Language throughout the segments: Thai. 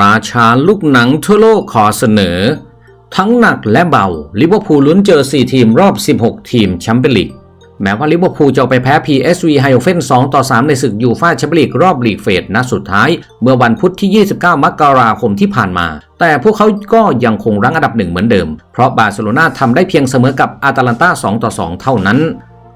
ราชาลูกหนังทั่วโลกขอเสนอ ทั้งหนักและเบาลิเวอร์พูลลุ้นเจอ 4 ทีมรอบ 16 ทีมแชมเปี้ยนลีกแม้ว่าลิเวอร์พูลจะไปแพ้ PSV ไฮโอเฟน2ต่อ 3 ในศึกยูฟ่าแชมเปี้ยนลีกรอบลีกเฟสนัดสุดท้าย เมื่อวันพุธที่ 29 มกราคมที่ผ่านมา แต่พวกเขาก็ยังคงรั้งอันดับหนึ่งเหมือนเดิม เพราะบาร์เซโลนาทำได้เพียงเสมอกับอาตาลันตา2ต่อ 2 เท่านั้น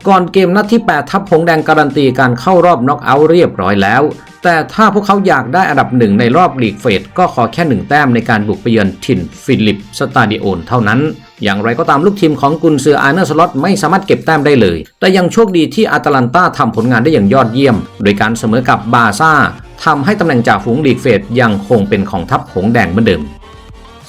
ก่อนเกมนัดที่ 8 ทัพหงแดงการันตีการเข้ารอบน็อกเอาท์เรียบร้อยแล้ว แต่ถ้าพวกเขาอยากได้อันดับหนึ่งในรอบลีกเฟสก็ขอแค่หนึ่งแต้มในการบุกไปเยือนถิ่นฟิลิปสตาดิโอนเท่านั้น อย่างไรก็ตามลูกทีมของกุนซืออาร์เนอร์สล็อตไม่สามารถเก็บแต้มได้เลย แต่ยังโชคดีที่อาตาลันตาทำผลงานได้อย่างยอดเยี่ยม โดยการเสมอกับบาซ่าทำให้ตำแหน่งจ่าฝูงลีกเฟสยังคงเป็นของทัพหงแดงเหมือนเดิม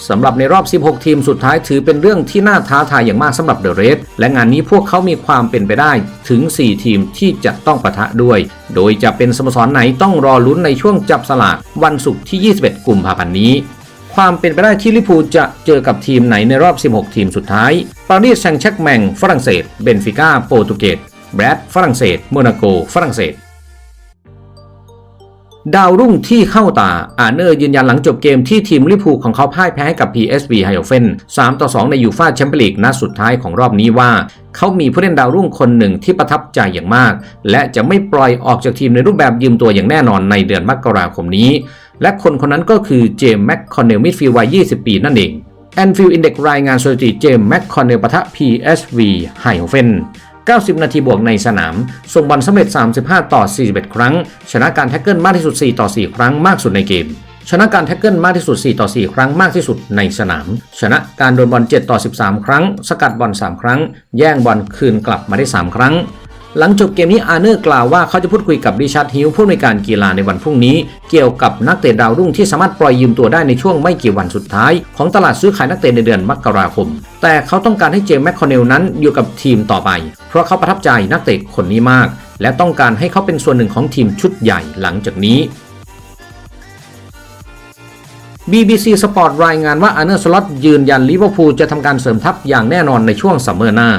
สำหรับในรอบ 16 ทีมสุดท้ายถือเป็นเรื่องที่น่าท้าทายอย่างมากสำหรับเดอะเรสและงานนี้พวกเขามีความเป็นไปได้ถึง 4 ทีมที่จะต้องปะทะด้วย โดยจะเป็นสโมสรไหนต้องรอลุ้นในช่วงจับสลากวันศุกร์ที่ 21 กุมภาพันธ์นี้ ความเป็นไปได้ที่ลิพูจะเจอกับทีมไหนในรอบ 16 ทีมสุดท้าย ปารีสแซงต์แชร์กแมงฝรั่งเศส เบนฟิก้าโปรตุเกส แบรดฝรั่งเศส โมนาโกฝรั่งเศส ดาวรุ่งที่เข้าตา อาเนอร์ยืนยันหลังจบเกมที่ทีมลิพูของเขาพ่ายแพ้ให้กับ PSV ไฮโอเฟน3ต่อ2ในยูฟ่าแชมเปี้ยนลีกนัดสุดท้ายของรอบนี้ว่า เขามีผู้เล่นดาวรุ่งคนหนึ่งที่ประทับใจอย่างมาก และจะไม่ปล่อยออกจากทีมในรูปแบบยืมตัวอย่างแน่นอนในเดือนมกราคมนี้ และคนคนนั้นก็คือเจมส์แม็กคอนเนลมิดฟิลด์วัย 20 ปีนั่นเองแอนฟิลด์อินเด็กรายงานสถิติเจมส์แม็กคอนเนลปะทะ PSV ไฮโอเฟน 90 นาทีบวกในสนาม ส่งบอลสำเร็จ 35 ต่อ 41 ครั้ง ชนะการแท็กเกิลมากที่สุด 4 ต่อ 4 ครั้งมากสุดในเกม ชนะการแท็กเกิลมากที่สุด 4 ต่อ 4 ครั้งมากที่สุดในสนาม ชนะการโดนบอล 7 ต่อ 13 ครั้ง สกัดบอล 3 ครั้ง แย่งบอลคืนกลับมาได้ 3 ครั้ง หลังจบเกมนี้อาเนอร์กล่าวว่าเขาจะพูดคุยกับริชาร์ดฮิลผู้อำนวยการกีฬาในวันพรุ่งนี้ เกี่ยวกับนักเตะดาวรุ่งที่สามารถปล่อยยืมตัวได้ในช่วงไม่กี่วันสุดท้าย ของตลาดซื้อขายนักเตะในเดือนมกราคม แต่เขาต้องการให้เจมส์แมคคอนเนลนั้นอยู่กับทีมต่อไป เพราะเขาประทับใจนักเตะคนนี้มาก และต้องการให้เขาเป็นส่วนหนึ่งของทีมชุดใหญ่หลังจากนี้ BBC Sport รายงานว่าอาเนอร์สล็อตยืนยันลิเวอร์พูลจะทำการเสริมทัพอย่างแน่นอนในช่วงซัมเมอร์หน้า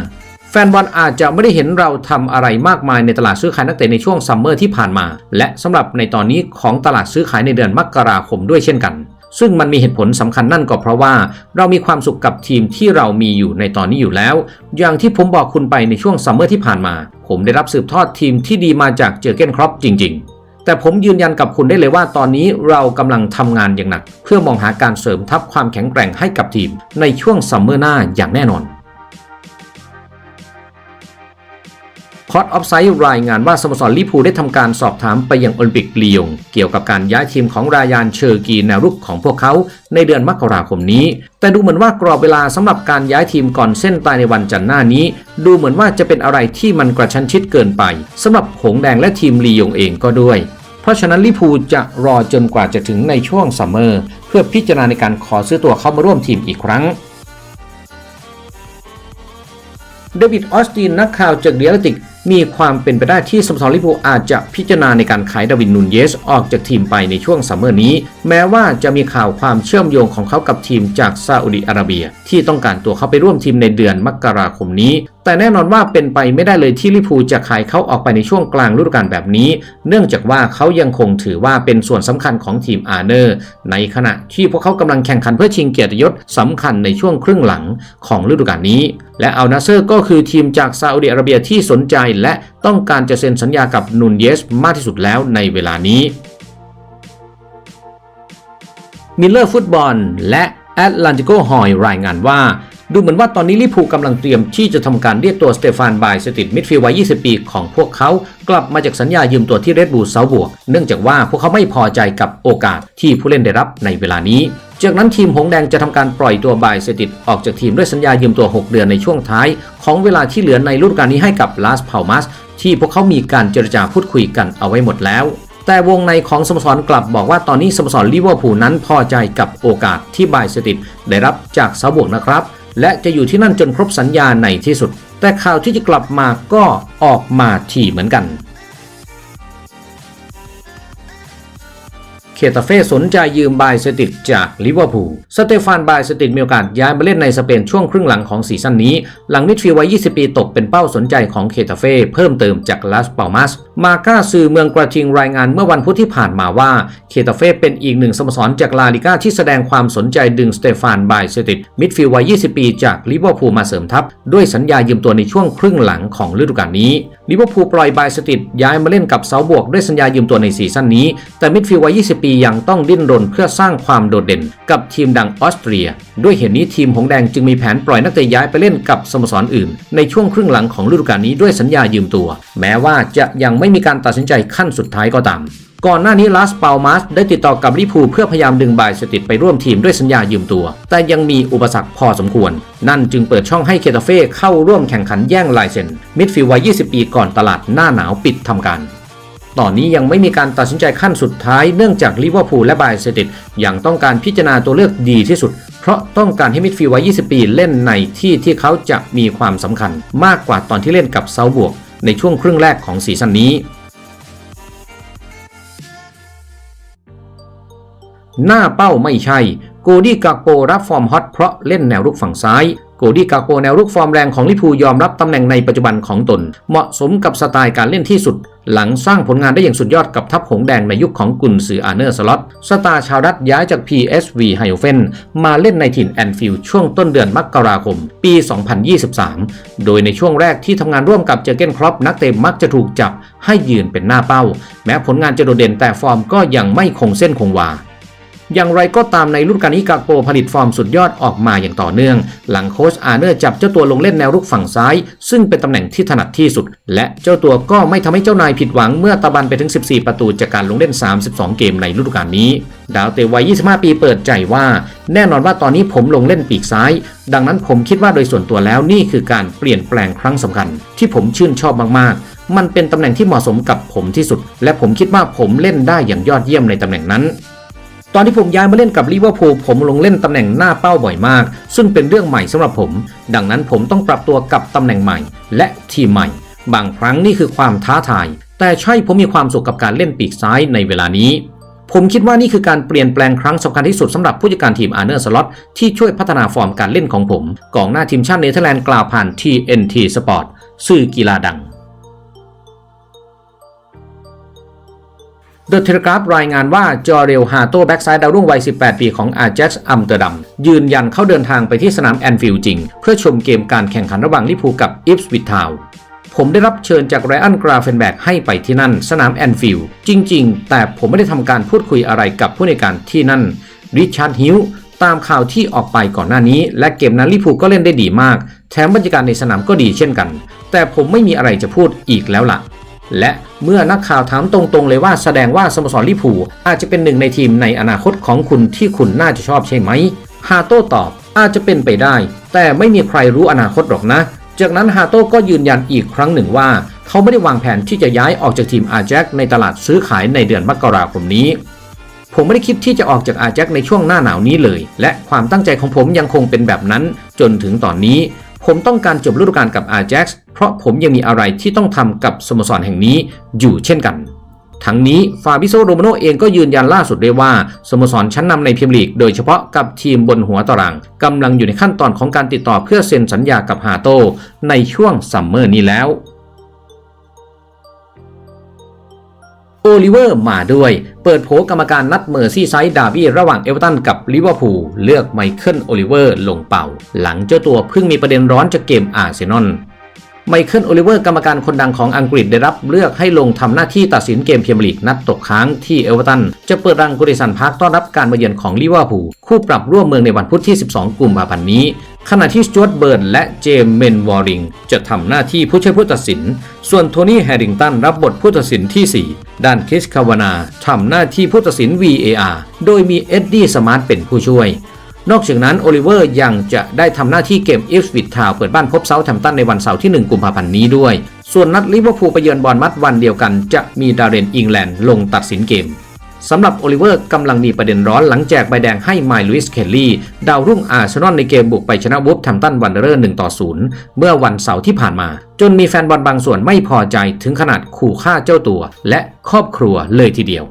ฟนบอลอาจจะไม่ได้เห็นเราทำอะไรมากมายในตลาดซื้อขายนักเตะในช่วงซัมเมอร์ที่ผ่านมา และสำหรับในตอนนี้ของตลาดซื้อขายในเดือนมกราคมด้วยเช่นกัน ซึ่งมันมีเหตุผลสำคัญนั่นก็เพราะว่า เรามีความสุขกับทีมที่เรามีอยู่ในตอนนี้อยู่แล้ว อย่างที่ผมบอกคุณไปในช่วงซัมเมอร์ที่ผ่านมา ผมได้รับสืบทอดทีมที่ดีมาจากเจอเกนครอปจริง ๆแต่ผมยืนยันกับคุณได้เลยว่าตอนนี้เรากำลังทำงานอย่างหนัก เพื่อมองหาการเสริมทัพความแข็งแกร่งให้กับทีม ในช่วงซัมเมอร์หน้าอย่างแน่นอน อตออฟไซด์รายงานว่าสโมสรลิพูได้ทำการสอบถามไปยังโอลิมปิกลียง เกี่ยวกับการย้ายทีมของรายานเชอร์กีแนวรุกของพวกเขาในเดือนมกราคมนี้ แต่ดูเหมือนว่ากรอบเวลาสำหรับการย้ายทีมก่อนเส้นตายในวันจันทร์หน้านี้ ดูเหมือนว่าจะเป็นอะไรที่มันกระชั้นชิดเกินไปสำหรับหงแดงและทีมลียงเองก็ด้วยเพราะฉะนั้นลิพูจะรอจนกว่าจะถึงในช่วงซัมเมอร์ เพื่อพิจารณาในการขอซื้อตัวเข้ามาร่วมทีมอีกครั้ง เดวิดออสตินนักข่าวจากเดียร์ติก มีความเป็นไปได้ที่สโมสรลิเวอร์พูลอาจจะพิจารณาในการขายดาวินนูนเยสออกจากทีมไปในช่วงซัมเมอร์นี้ แม้ว่าจะมีข่าวความเชื่อมโยงของเขากับทีมจากซาอุดิอาระเบีย ที่ต้องการตัวเขาไปร่วมทีมในเดือนมกราคมนี้ แต่แน่นอนว่าเป็นไปไม่ได้เลยที่ลิพูจะขายเขาออกไปในช่วงกลางฤดูกาลแบบนี้ เนื่องจากว่าเขายังคงถือว่าเป็นส่วนสำคัญของทีมอาร์เนอร์ ในขณะที่พวกเขากำลังแข่งขันเพื่อชิงเกียรติยศสำคัญในช่วงครึ่งหลังของฤดูกาลนี้ และอัลนาเซอร์ก็คือทีมจากซาอุดิอาระเบียที่สนใจและต้องการจะเซ็นสัญญากับนูนเยสมากที่สุดแล้วในเวลานี้มิลเลอร์ฟุตบอลและแอตแลนติโกฮอยรายงานว่า ดูเหมือนว่าตอนนี้ลิพูกำลังเตรียมที่จะทำการเรียกตัวสเตฟานไบสติดมิดฟิลด์วัย 20 ปีของพวกเขา กลับมาจากสัญญายืมตัวที่เรดบูลเซาบวก เนื่องจากว่าพวกเขาไม่พอใจกับโอกาสที่ผู้เล่นได้รับในเวลานี้ จากนั้นทีมหงแดงจะทำการปล่อยตัวไบสติดออกจากทีมด้วยสัญญายืมตัว 6 เดือนในช่วงท้าย ของเวลาที่เหลือในฤดูกาลนี้ให้กับลาสพามัสที่พวกเขามีการเจรจาพูดคุยกันเอาไว้หมดแล้วแต่วงในของสโมสรกลับบอกว่าตอนนี้สโมสรลิเวอร์พูลนั้นพอใจกับโอกาสที่ไบสติดได้รับจากเซาบวกนะครับ และจะอยู่ที่นั่นจนครบสัญญาในที่สุด แต่ข่าวที่จะกลับมาก็ออกมาถี่เหมือนกัน เคตาเฟ่สนใจยืมบายสติดจากลิเวอร์พูล สเตฟานบายสติดมีโอกาสย้ายมาเล่นในสเปนช่วงครึ่งหลังของซีซั่นนี้ หลังมิดฟิลด์วัย 20 ปีตกเป็นเป้าสนใจของเคตาเฟ่เพิ่มเติมจากลาสปาลมัสมาก้าสื่อเมืองกระทิงรายงานเมื่อวันพุธที่ผ่านมาว่า เคตาเฟ่เป็นอีกหนึ่งสโมสรจากลาลิก้าที่แสดงความสนใจดึงสเตฟานไบเซติดมิดฟิลด์วัย 20 ปีจากลิเวอร์พูลมาเสริมทัพด้วยสัญญายืมตัวในช่วงครึ่งหลังของฤดูกาลนี้ ลิเวอร์พูลปล่อยบายสติดย้ายมาเล่นกับเซาบวกด้วยสัญญายืมตัวในซีซั่นนี้ แต่มิดฟิลด์วัย 20 ปียังต้องดิ้นรนเพื่อสร้างความโดดเด่นกับทีมดังออสเตรีย ด้วยเหตุนี้ทีมหงแดงจึงมีแผนปล่อยนักเตะย้ายไปเล่นกับสโมสรอื่น ในช่วงครึ่งหลังของฤดูกาลนี้ด้วยสัญญายืมตัว แม้ว่าจะยังไม่มีการตัดสินใจขั้นสุดท้ายก็ตามก่อนหน้านี้ลาสเปามัสได้ติดต่อกับลิพูเพื่อพยายามดึงบายสติดไปร่วมทีมด้วยสัญญายืมตัว แต่ยังมีอุปสรรคพอสมควร นั่นจึงเปิดช่องให้เคตาเฟ่เข้าร่วมแข่งขันแย่งลายเซ็น มิดฟิลด์วัย 20 ปีก่อนตลาดหน้าหนาวปิดทำการ ตอนนี้ยังไม่มีการตัดสินใจขั้นสุดท้ายเนื่องจากลิเวอร์พูลและไบเซติดยังต้องการพิจารณาตัวเลือกดีที่สุด เพราะต้องการให้มิดฟิลด์วัย 20 ปีเล่นในที่ที่เขาจะมีความสำคัญ มากกว่าตอนที่เล่นกับเซาบวก ในช่วงครึ่งแรกของซีซั่นนี้ หน้าเป้าไม่ใช่ โกดี้กาโปรับฟอร์มฮอตเพราะเล่นแนวรุกฝั่งซ้ายโกดี้กาโปแนวรุกฟอร์มแรงของลิพูยอมรับตำแหน่งในปัจจุบันของตน เหมาะสมกับสไตล์การเล่นที่สุด หลังสร้างผลงานได้อย่างสุดยอดกับทัพหงแดงในยุคของกุนซืออาร์เนอร์สล็อตสตาร์ชาวดัตย้ายจาก PSV ไฮโอเฟนมาเล่นในถิ่นแอนฟิลด์ช่วงต้นเดือนมกราคม ปี 2023 โดยในช่วงแรกที่ทำงานร่วมกับเจอเกนครอปนักเตะมักจะถูกจับให้ยืนเป็นหน้าเป้า แม้ผลงานจะโดดเด่นแต่ฟอร์มก็ยังไม่คงเส้นคงวา อย่างไรก็ตามในฤดูกาลนี้กาโปผลิตฟอร์มสุดยอดออกมาอย่างต่อเนื่อง หลังโค้ชอาเนอร์จับเจ้าตัวลงเล่นแนวรุกฝั่งซ้าย ซึ่งเป็นตำแหน่งที่ถนัดที่สุด และเจ้าตัวก็ไม่ทำให้เจ้านายผิดหวังเมื่อตะบันไปถึง 14 ประตูจากการลงเล่น 32 เกมในฤดูกาลนี้ ดาวเตวัย 25 ปีเปิดใจว่า แน่นอนว่าตอนนี้ผมลงเล่นปีกซ้าย ดังนั้นผมคิดว่าโดยส่วนตัวแล้วนี่คือการเปลี่ยนแปลงครั้งสำคัญ ที่ผมชื่นชอบมากๆมันเป็นตำแหน่งที่เหมาะสมกับผมที่สุด และผมคิดว่าผมเล่นได้อย่างยอดเยี่ยมในตำแหน่งนั้น ตอนที่ผมย้ายมาเล่นกับลิเวอร์พูลผมลงเล่นตำแหน่งหน้าเป้าบ่อยมาก ซึ่งเป็นเรื่องใหม่สำหรับผม ดังนั้นผมต้องปรับตัวกับตำแหน่งใหม่ และทีมใหม่ บางครั้งนี่คือความท้าทาย แต่ใช่ผมมีความสุขกับการเล่นปีกซ้ายในเวลานี้ ผมคิดว่านี่คือการเปลี่ยนแปลงครั้งสำคัญที่สุดสำหรับผู้จัดการทีมอาร์เนอร์สล็อตที่ช่วยพัฒนาฟอร์มการเล่นของผมกองหน้าทีมชาติเนเธอร์แลนด์กล่าวผ่าน TNT Sport สื่อกีฬาดัง เดอะเทเลกราฟรายงานว่าจอเรลฮาโต้แบ็กซ้ายดาวรุ่งวัย 18 ปีของอา j จ็กซ์อัมเตอร์ดัมยืนยันเข้าเดินทางไปที่สนามแอนฟิลด์จริง เพื่อชมเกมการแข่งขันระหว่างลิพูกับอิฟส์วิททาวผมได้รับเชิญจากไรอันกราเฟนแบกให้ไปที่นั่น สนามแอนฟิลด์จริง ๆ แต่ผมไม่ได้ทำการพูดคุยอะไรกับผู้ในการที่นั่นริชาร์ดฮิวตามข่าวที่ออกไปก่อนหน้านี้ และเกมนั้นลิพูก็เล่นได้ดีมาก แถมบรรยากาศในสนามก็ดีเช่นกัน แต่ผมไม่มีอะไรจะพูดอีกแล้วล่ะ และเมื่อนักข่าวถามตรงๆ เลยว่าแสดงว่าสโมสรลิพูอาจจะเป็นหนึ่งในทีมในอนาคตของคุณที่คุณน่าจะชอบใช่ไหม ฮาโต้ตอบอาจจะเป็นไปได้ แต่ไม่มีใครรู้อนาคตหรอกนะ จากนั้นฮาโต้ก็ยืนยันอีกครั้งหนึ่งว่า เขาไม่ได้วางแผนที่จะย้ายออกจากทีมอาแจ็คในตลาดซื้อขายในเดือนมกราคมนี้ ผมไม่ได้คิดที่จะออกจากอาแจ็คในช่วงหน้าหนาวนี้เลย และความตั้งใจของผมยังคงเป็นแบบนั้น จนถึงตอนนี้ ผมต้องการจบฤดูกาลกับอาแจ็คเพราะผมยังมีอะไรที่ต้องทำกับสโมสรแห่งนี้อยู่เช่นกัน ทั้งนี้ฟาบิโซโรมาโนเองก็ยืนยันล่าสุดด้วยว่าสโมสรชั้นนำในพรีเมียร์ลีกโดยเฉพาะกับทีมบนหัวตารางกำลังอยู่ในขั้นตอนของการติดต่อเพื่อเซ็นสัญญากับฮาโตในช่วงซัมเมอร์นี้แล้ว โอลิเวอร์มาด้วย เปิดโผกรรมการนัดเมอร์ซี่ไซด์ดาร์บี้ระหว่างเอเวอร์ตันกับลิเวอร์พูลเลือกไมเคิลโอลิเวอร์ลงเป่า หลังเจ้าตัวเพิ่งมีประเด็นร้อนจากเกมอาร์เซนอล ไมเคิลโอลิเวอร์กรรมการคนดังของอังกฤษได้รับเลือกให้ลงทำหน้าที่ตัดสินเกมเมียร์ลีกนัดตกค้างที่เอเวอร์ตัน จะเปิดรังกุริสันพาร์คต้อนรับการมาเยือนของลิเวอร์พูลคู่ปรับร่วมเมืองในวันพุธที่ 12 กุมภาพันธ์นี้ ขณะที่สจวตเบิร์นและเจมส์เมนวอริง จะทำหน้าที่ผู้ช่วยผู้ตัดสิน ส่วนโทนี่แฮริงตันรับบทผู้ตัดสินที่ 4 ด้านคริสคาวานาทำหน้าที่ผู้ตัดสิน VAR โดยมีเอ็ดดี้สมาร์ทเป็นผู้ช่วย นอกจากนั้นโอลิเวอร์ยังจะได้ทำหน้าที่เกมอิฟส์วิททาวเปิดบ้านพบเซาท์แฮมป์ตันในวันเสาร์ที่ 1 กุมภาพันธ์นี้ด้วย ส่วนนัดลิเวอร์พูลไปเยือนบอลมัดวันเดียวกัน จะมีดาเรนอิงแลนด์ลงตัดสินเกมสำหรับโอลิเวอร์กำลังมีประเด็นร้อนหลังแจกใบแดงให้ไมล์ลุยส์เคลลี่ ดาวรุ่งอาร์เซนอลในเกมบุกไปชนะวูฟแฮมตันวันเดอร์1ต่อ0เมื่อวันเสาร์ที่ผ่านมา จนมีแฟนบอลบางส่วนไม่พอใจถึงขนาดขู่ฆ่าเจ้าตัว และครอบครัวเลยทีเดียว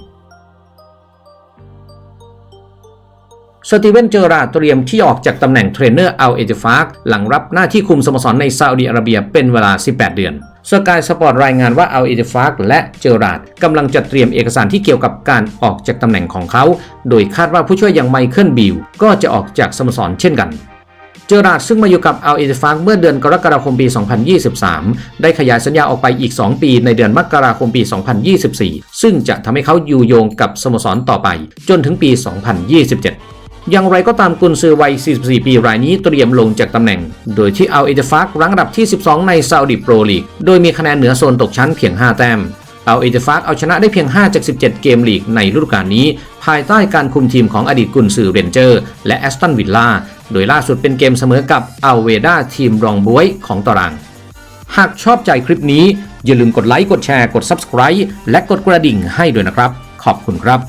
สตีเวนเจอราร์ดเตรียมที่ออกจากตำแหน่งเทรนเนอร์อัลเอติฟากหลังรับหน้าที่คุมสโมสรในซาอุดิอาระเบียเป็นเวลา 18 เดือนสกายสปอร์ตรายงานว่าอัลเอติฟากและเจอราร์ดกำลังจัดเตรียมเอกสารที่เกี่ยวกับการออกจากตำแหน่งของเขา โดยคาดว่าผู้ช่วยอย่างไมเคิลบิลก็จะออกจากสโมสรเช่นกัน เจอราร์ดซึ่งมาอยู่กับอัลเอติฟากเมื่อเดือนกรกฎาคมปี 2023 ได้ขยายสัญญาออกไปอีก 2 ปีในเดือนมกราคมปี 2024 ซึ่งจะทำให้เขาอยู่โยงกับสโมสรต่อไป จนถึงปี 2027 อย่างไรก็ตามกุนซือวัย 44 ปีรายนี้เตรียมลงจากตำแหน่ง โดยที่อัลเอติฟากรั้งอันดับที่ 12 ในซาอุดิโปรลีก โดยมีคะแนนเหนือโซนตกชั้นเพียง 5 แต้มอัลเอติฟากเอาชนะได้เพียง 5 จาก 17 เกมลีกในฤดูกาลนี้ ภายใต้การคุมทีมของอดีตกุนซือเรนเจอร์ และแอสตันวิลล่า โดยล่าสุดเป็นเกมเสมอกับอัลเวดาทีมรองบวยของตาราง หากชอบใจคลิปนี้อย่าลืมกดไลค์ กดแชร์ กด Subscribe และกดกระดิ่งให้ด้วยนะครับ ขอบคุณครับ